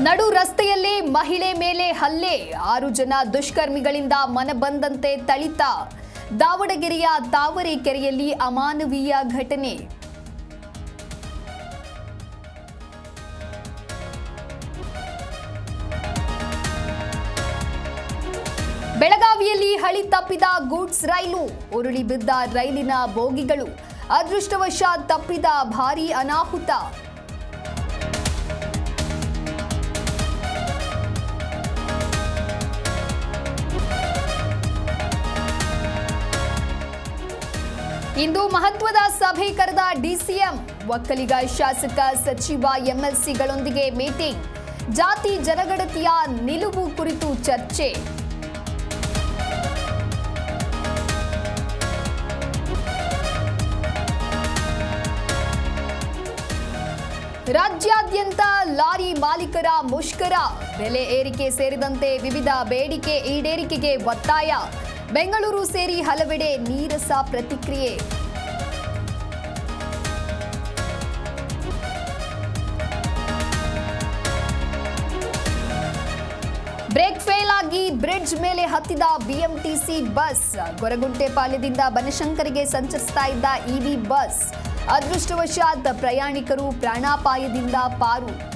ನಡು ರಸ್ತೆಯಲ್ಲೇ ಮಹಿಳೆ ಮೇಲೆ ಹಲ್ಲೆ. ಆರು ಜನ ದುಷ್ಕರ್ಮಿಗಳಿಂದ ಮನಬಂದಂತೆ ತಳಿತ. ದಾವಣಗೆರೆಯ ತಾವರೆಕೆರೆಯಲ್ಲಿ ಅಮಾನವೀಯ ಘಟನೆ. ಬೆಳಗಾವಿಯಲ್ಲಿ ಹಳಿ ತಪ್ಪಿದ ಗೂಡ್ಸ್ ರೈಲು. ಉರುಳಿ ಬಿದ್ದ ರೈಲಿನ ಬೋಗಿಗಳು. ಅದೃಷ್ಟವಶಾತ್ ತಪ್ಪಿದ ಭಾರೀ ಅನಾಹುತ. ಇಂದು ಮಹತ್ವದ ಸಭೆ ಕರೆದ ಡಿಸಿಎಂ, ಒಕ್ಕಲಿಗ ಶಾಸಕ ಸಚಿವ ಎಂಎಲ್ಸಿಗಳೊಂದಿಗೆ ಮೀಟಿಂಗ್. ಜಾತಿ ಜನಗಣತಿಯ ನಿಲುವು ಕುರಿತು ಚರ್ಚೆ. ರಾಜ್ಯಾದ್ಯಂತ ಲಾರಿ ಮಾಲೀಕರ ಮುಷ್ಕರ, ಬೆಲೆ ಏರಿಕೆ ಸೇರಿದಂತೆ ವಿವಿಧ ಬೇಡಿಕೆ ಈಡೇರಿಕೆಗೆ ಒತ್ತಾಯ. ಬೆಂಗಳೂರು ಸೇರಿ ಹಲವೆಡೆ ನೀರಸ ಪ್ರತಿಕ್ರಿಯೆ. ಬ್ರೇಕ್ ಫೇಲ್ ಆಗಿ ಬ್ರಿಡ್ಜ್ ಮೇಲೆ ಹತ್ತಿದ ಬಿಎಂಟಿಸಿ ಬಸ್. ಗೊರಗುಂಟೆ ಪಾಳ್ಯದಿಂದ ಬನಶಂಕರಿಗೆ ಸಂಚರಿಸ್ತಾ ಇದ್ದ ಇವಿ ಬಸ್. ಅದೃಷ್ಟವಶಾತ್ ಪ್ರಯಾಣಿಕರು ಪ್ರಾಣಾಪಾಯದಿಂದ ಪಾರು.